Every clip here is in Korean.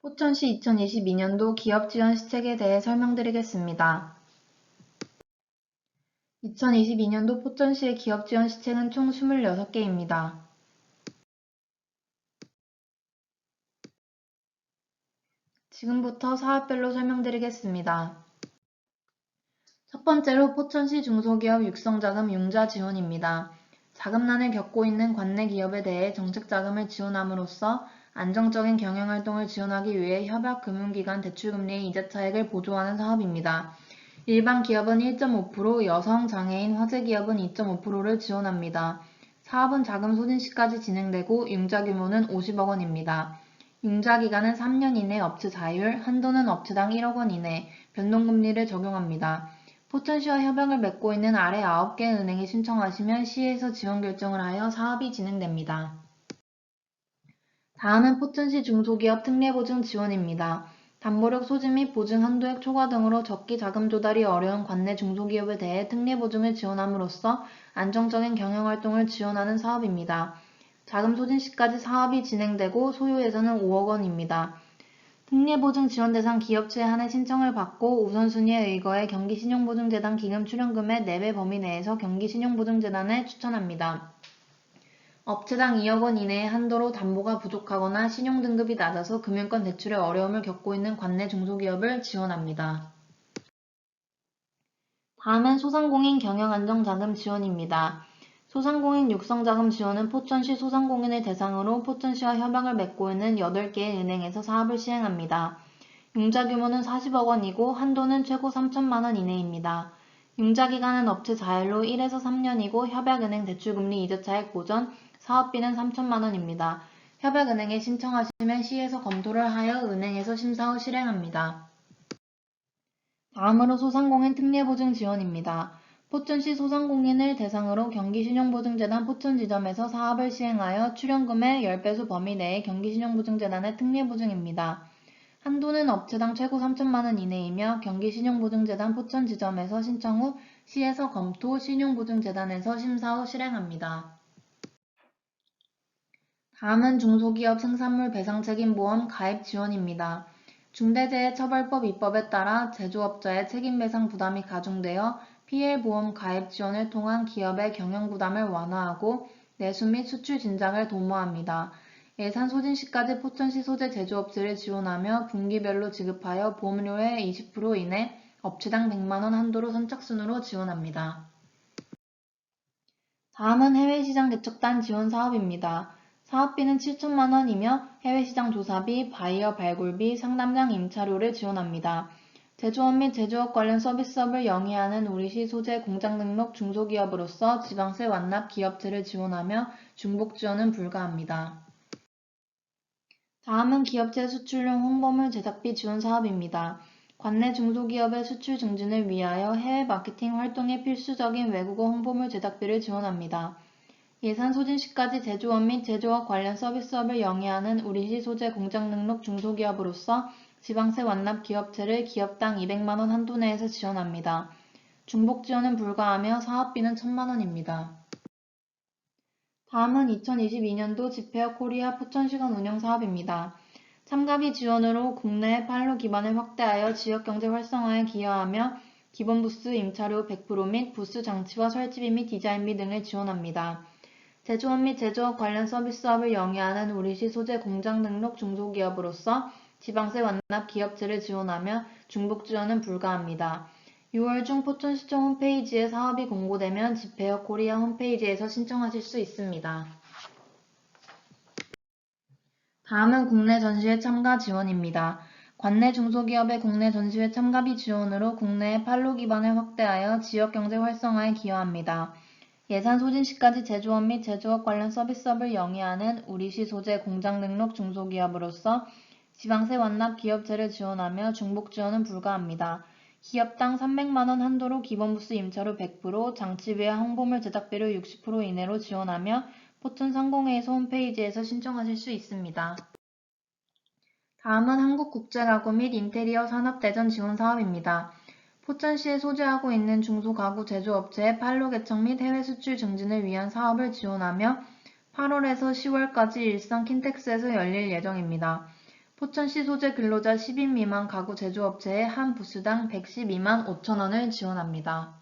포천시 2022년도 기업 지원 시책에 대해 설명드리겠습니다. 2022년도 포천시의 기업 지원 시책은 총 26개입니다. 지금부터 사업별로 설명드리겠습니다. 첫 번째로 포천시 중소기업 육성자금 융자 지원입니다. 자금난을 겪고 있는 관내 기업에 대해 정책자금을 지원함으로써 안정적인 경영활동을 지원하기 위해 협약금융기관 대출금리의 이자차익을 보조하는 사업입니다. 일반 기업은 1.5%, 여성, 장애인, 화재기업은 2.5%를 지원합니다. 사업은 자금 소진 시까지 진행되고 융자 규모는 50억 원입니다. 융자 기간은 3년 이내 업체 자율, 한도는 업체당 1억 원 이내, 변동금리를 적용합니다. 포천시와 협약을 맺고 있는 아래 9개 은행에 신청하시면 시에서 지원 결정을 하여 사업이 진행됩니다. 다음은 포천시 중소기업 특례보증 지원입니다. 담보력 소진 및 보증 한도액 초과 등으로 적기 자금 조달이 어려운 관내 중소기업에 대해 특례보증을 지원함으로써 안정적인 경영활동을 지원하는 사업입니다. 자금 소진 시까지 사업이 진행되고 소요 예산은 5억 원입니다. 특례보증 지원 대상 기업체에 한해 신청을 받고 우선순위에 의거해 경기신용보증재단 기금 출연금의 4배 범위 내에서 경기신용보증재단에 추천합니다. 업체당 2억 원 이내의 한도로 담보가 부족하거나 신용 등급이 낮아서 금융권 대출에 어려움을 겪고 있는 관내 중소기업을 지원합니다. 다음은 소상공인 경영안정자금 지원입니다. 소상공인 육성자금 지원은 포천시 소상공인을 대상으로 포천시와 협약을 맺고 있는 8개의 은행에서 사업을 시행합니다. 융자 규모는 40억 원이고 한도는 최고 3천만 원 이내입니다. 융자 기간은 업체 자율로 1에서 3년이고 협약은행 대출금리 이자차익 보전, 사업비는 3천만 원입니다. 협약은행에 신청하시면 시에서 검토를 하여 은행에서 심사 후 실행합니다. 다음으로 소상공인 특례보증 지원입니다. 포천시 소상공인을 대상으로 경기신용보증재단 포천지점에서 사업을 시행하여 출연금의 10배수 범위 내의 경기신용보증재단의 특례보증입니다. 한도는 업체당 최고 3천만 원 이내이며 경기신용보증재단 포천지점에서 신청 후 시에서 검토, 신용보증재단에서 심사 후 실행합니다. 다음은 중소기업 생산물 배상책임보험 가입 지원입니다. 중대재해처벌법 입법에 따라 제조업자의 책임배상 부담이 가중되어 PL보험 가입 지원을 통한 기업의 경영 부담을 완화하고 내수 및 수출 진작을 도모합니다. 예산 소진 시까지 포천시 소재 제조업체를 지원하며 분기별로 지급하여 보험료의 20% 이내 업체당 100만원 한도로 선착순으로 지원합니다. 다음은 해외시장 개척단 지원 사업입니다. 사업비는 7천만 원이며 해외시장 조사비, 바이어 발굴비, 상담장 임차료를 지원합니다. 제조업 및 제조업 관련 서비스업을 영위하는 우리시 소재 공장 등록 중소기업으로서 지방세 완납 기업체를 지원하며 중복 지원은 불가합니다. 다음은 기업체 수출용 홍보물 제작비 지원 사업입니다. 관내 중소기업의 수출 증진을 위하여 해외 마케팅 활동에 필수적인 외국어 홍보물 제작비를 지원합니다. 예산 소진 시까지 제조업 및 제조업 관련 서비스업을 영위하는 우리시 소재 공장 등록 중소기업으로서 지방세 완납 기업체를 기업당 200만원 한도 내에서 지원합니다. 중복 지원은 불가하며 사업비는 1천만원입니다. 다음은 2022년도 집회업 코리아 포천시간 운영 사업입니다. 참가비 지원으로 국내 판로 기반을 확대하여 지역경제 활성화에 기여하며 기본 부스 임차료 100%및 부스 장치와 설치비 및 디자인비 등을 지원합니다. 제조업 및 제조업 관련 서비스업을 영위하는 우리시 소재 공장 등록 중소기업으로서 지방세 완납 기업체를 지원하며 중복 지원은 불가합니다. 6월 중 포천시청 홈페이지에 사업이 공고되면 집회업 코리아 홈페이지에서 신청하실 수 있습니다. 다음은 국내 전시회 참가 지원입니다. 관내 중소기업의 국내 전시회 참가비 지원으로 국내의 판로 기반을 확대하여 지역 경제 활성화에 기여합니다. 예산 소진 시까지 제조업 및 제조업 관련 서비스업을 영위하는 우리시 소재 공장 등록 중소기업으로서 지방세 완납 기업체를 지원하며 중복 지원은 불가합니다. 기업당 300만원 한도로 기본부스 임차료 100%, 장치비와 홍보물 제작비를 60% 이내로 지원하며 포천 상공회의소 홈페이지에서 신청하실 수 있습니다. 다음은 한국국제가구 및 인테리어 산업대전 지원 사업입니다. 포천시에 소재하고 있는 중소가구 제조업체의 판로 개척 및 해외 수출 증진을 위한 사업을 지원하며 8월에서 10월까지 일산 킨텍스에서 열릴 예정입니다. 포천시 소재 근로자 10인 미만 가구 제조업체에 한 부수당 112만 5천원을 지원합니다.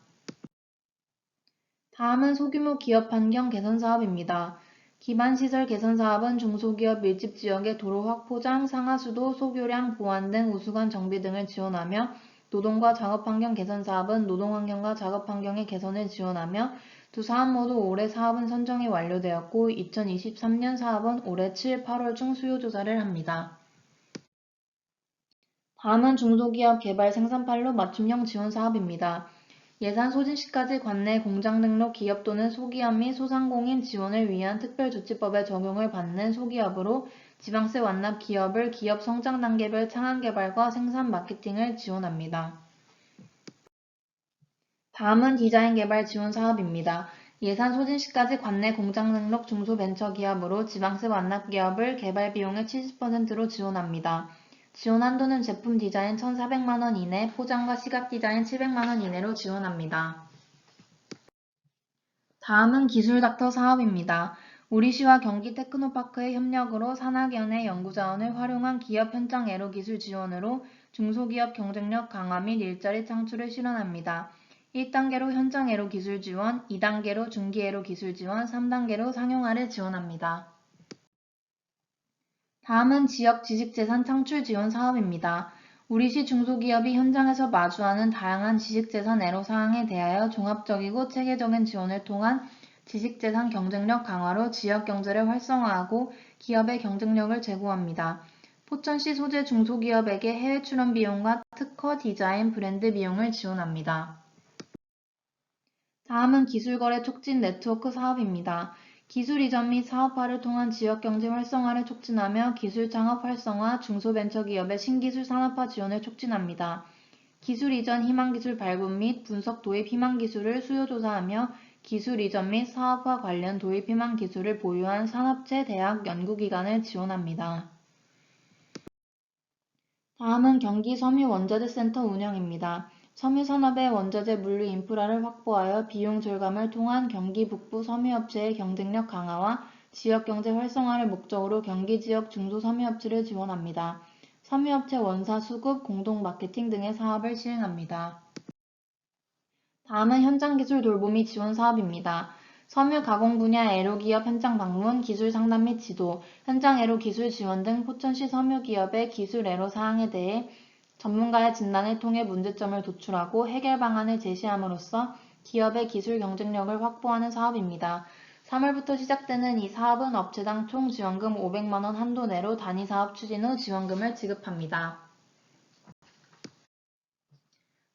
다음은 소규모 기업 환경 개선 사업입니다. 기반시설 개선 사업은 중소기업 밀집 지역의 도로 확포장, 상하수도, 소교량 보완 등 우수관 정비 등을 지원하며 노동과 작업 환경 개선 사업은 노동 환경과 작업 환경의 개선을 지원하며 두 사업 모두 올해 사업은 선정이 완료되었고 2023년 사업은 올해 7, 8월 중 수요 조사를 합니다. 다음은 중소기업 개발 생산판로 맞춤형 지원 사업입니다. 예산 소진 시까지 관내 공장 등록 기업 또는 소기업 및 소상공인 지원을 위한 특별조치법의 적용을 받는 소기업으로 지방세 완납 기업을 기업 성장 단계별 창안 개발과 생산 마케팅을 지원합니다. 다음은 디자인 개발 지원 사업입니다. 예산 소진 시까지 관내 공장 등록 중소벤처기업으로 지방세 완납 기업을 개발 비용의 70%로 지원합니다. 지원 한도는 제품 디자인 1,400만원 이내, 포장과 시각 디자인 700만원 이내로 지원합니다. 다음은 기술 닥터 사업입니다. 우리시와 경기 테크노파크의 협력으로 산학연의 연구자원을 활용한 기업 현장 애로 기술 지원으로 중소기업 경쟁력 강화 및 일자리 창출을 실현합니다. 1단계로 현장 애로 기술 지원, 2단계로 중기 애로 기술 지원, 3단계로 상용화를 지원합니다. 다음은 지역 지식재산 창출 지원 사업입니다. 우리시 중소기업이 현장에서 마주하는 다양한 지식재산 애로사항에 대하여 종합적이고 체계적인 지원을 통한 지식재산 경쟁력 강화로 지역 경제를 활성화하고 기업의 경쟁력을 제고합니다. 포천시 소재 중소기업에게 해외 출원 비용과 특허 디자인 브랜드 비용을 지원합니다. 다음은 기술거래 촉진 네트워크 사업입니다. 기술 이전 및 사업화를 통한 지역 경제 활성화를 촉진하며 기술 창업 활성화, 중소벤처기업의 신기술 산업화 지원을 촉진합니다. 기술 이전 희망 기술 발굴 및 분석 도입 희망 기술을 수요 조사하며 기술 이전 및 사업화 관련 도입 희망 기술을 보유한 산업체, 대학, 연구기관을 지원합니다. 다음은 경기 섬유 원자재 센터 운영입니다. 섬유산업의 원자재 물류 인프라를 확보하여 비용 절감을 통한 경기 북부 섬유업체의 경쟁력 강화와 지역경제 활성화를 목적으로 경기 지역 중소섬유업체를 지원합니다. 섬유업체 원사 수급, 공동 마케팅 등의 사업을 시행합니다. 다음은 현장 기술 돌보미 지원 사업입니다. 섬유 가공 분야 애로 기업 현장 방문, 기술 상담 및 지도, 현장 애로 기술 지원 등 포천시 섬유 기업의 기술 애로 사항에 대해 전문가의 진단을 통해 문제점을 도출하고 해결 방안을 제시함으로써 기업의 기술 경쟁력을 확보하는 사업입니다. 3월부터 시작되는 이 사업은 업체당 총 지원금 500만원 한도 내로 단위 사업 추진 후 지원금을 지급합니다.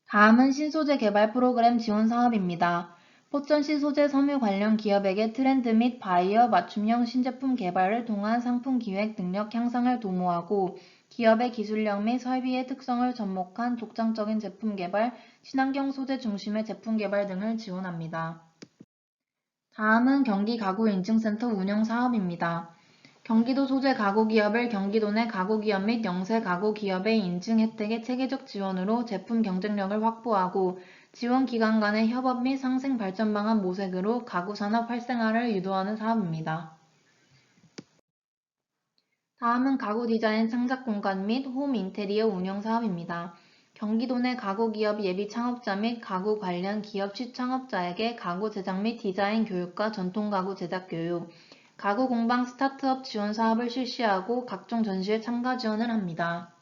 다음은 신소재 개발 프로그램 지원 사업입니다. 포천시 소재 섬유 관련 기업에게 트렌드 및 바이어 맞춤형 신제품 개발을 통한 상품 기획 능력 향상을 도모하고 기업의 기술력 및 설비의 특성을 접목한 독창적인 제품 개발, 친환경 소재 중심의 제품 개발 등을 지원합니다. 다음은 경기 가구 인증센터 운영 사업입니다. 경기도 소재 가구 기업을 경기도 내 가구 기업 및 영세 가구 기업의 인증 혜택의 체계적 지원으로 제품 경쟁력을 확보하고 지원 기관 간의 협업 및 상생 발전 방안 모색으로 가구 산업 활성화를 유도하는 사업입니다. 다음은 가구 디자인 창작 공간 및 홈 인테리어 운영 사업입니다. 경기도 내 가구 기업 예비 창업자 및 가구 관련 기업 시창업자에게 가구 제작 및 디자인 교육과 전통 가구 제작 교육, 가구 공방 스타트업 지원 사업을 실시하고 각종 전시에 참가 지원을 합니다.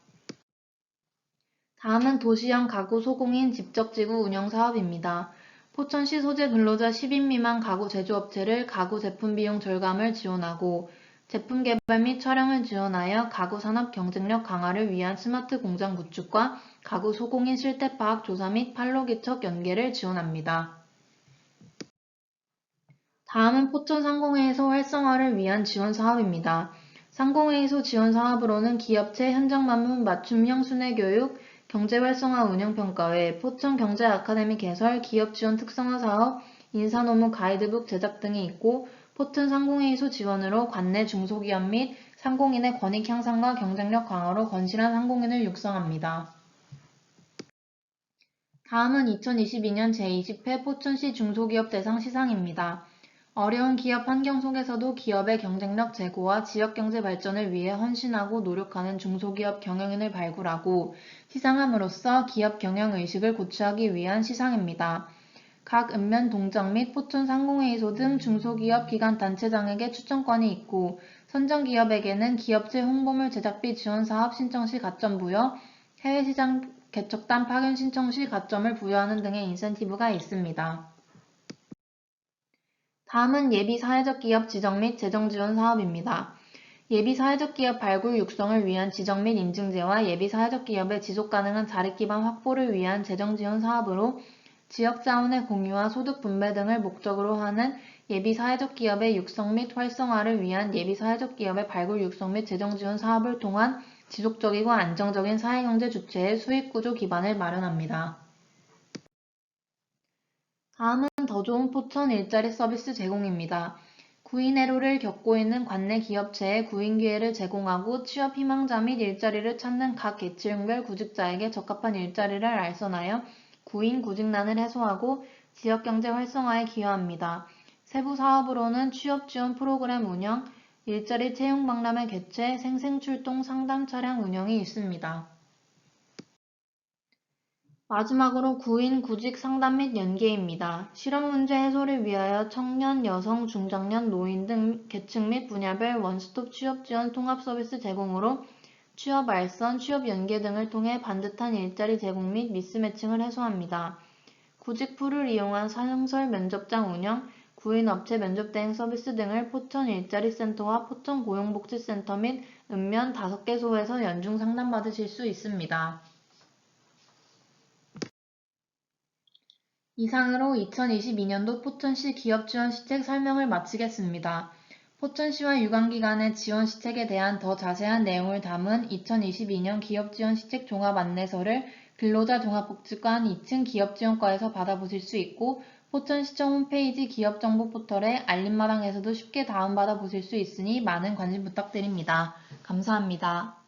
다음은 도시형 가구 소공인 집적지구 운영 사업입니다. 포천시 소재 근로자 10인 미만 가구 제조업체를 가구 제품 비용 절감을 지원하고 제품 개발 및 촬영을 지원하여 가구 산업 경쟁력 강화를 위한 스마트 공장 구축과 가구 소공인 실태 파악 조사 및 판로 개척 연계를 지원합니다. 다음은 포천 상공회의소 활성화를 위한 지원 사업입니다. 상공회의소 지원 사업으로는 기업체 현장 방문 맞춤형 순회 교육, 경제 활성화 운영 평가회, 포천 경제 아카데미 개설, 기업 지원 특성화 사업, 인사노무 가이드북 제작 등이 있고 포튼 상공회의소 지원으로 관내 중소기업 및 상공인의 권익 향상과 경쟁력 강화로 건실한 상공인을 육성합니다. 다음은 2022년 제20회 포천시 중소기업 대상 시상입니다. 어려운 기업 환경 속에서도 기업의 경쟁력 제고와 지역 경제 발전을 위해 헌신하고 노력하는 중소기업 경영인을 발굴하고 시상함으로써 기업 경영 의식을 고취하기 위한 시상입니다. 각 읍면 동정 및 포천 상공회의소 등 중소기업 기관 단체장에게 추천권이 있고 선정 기업에게는 기업체 홍보물 제작비 지원 사업 신청 시 가점 부여, 해외 시장 개척단 파견 신청 시 가점을 부여하는 등의 인센티브가 있습니다. 다음은 예비 사회적 기업 지정 및 재정 지원 사업입니다. 예비 사회적 기업 발굴 육성을 위한 지정 및 인증제와 예비 사회적 기업의 지속 가능한 자립 기반 확보를 위한 재정 지원 사업으로 지역 자원의 공유와 소득 분배 등을 목적으로 하는 예비 사회적 기업의 육성 및 활성화를 위한 예비 사회적 기업의 발굴 육성 및 재정 지원 사업을 통한 지속적이고 안정적인 사회경제 주체의 수익 구조 기반을 마련합니다. 다음은 더 좋은 포천 일자리 서비스 제공입니다. 구인애로를 겪고 있는 관내 기업체에 구인 기회를 제공하고 취업 희망자 및 일자리를 찾는 각 계층별 구직자에게 적합한 일자리를 알선하여 구인 구직난을 해소하고 지역경제 활성화에 기여합니다. 세부 사업으로는 취업 지원 프로그램 운영, 일자리 채용 박람회 개최, 생생출동 상담 차량 운영이 있습니다. 마지막으로 구인 구직 상담 및 연계입니다. 실업 문제 해소를 위하여 청년, 여성, 중장년, 노인 등 계층 및 분야별 원스톱 취업 지원 통합 서비스 제공으로 취업 알선, 취업 연계 등을 통해 반듯한 일자리 제공 및 미스매칭을 해소합니다. 구직풀을 이용한 사용설 면접장 운영, 구인 업체 면접 대행 서비스 등을 포천 일자리센터와 포천 고용복지센터 및 읍면 5개소에서 연중 상담받으실 수 있습니다. 이상으로 2022년도 포천시 기업지원 시책 설명을 마치겠습니다. 포천시와 유관기관의 지원 시책에 대한 더 자세한 내용을 담은 2022년 기업지원 시책 종합 안내서를 근로자 종합복지관 2층 기업지원과에서 받아보실 수 있고 포천시청 홈페이지 기업정보 포털의 알림마당에서도 쉽게 다운받아 보실 수 있으니 많은 관심 부탁드립니다. 감사합니다.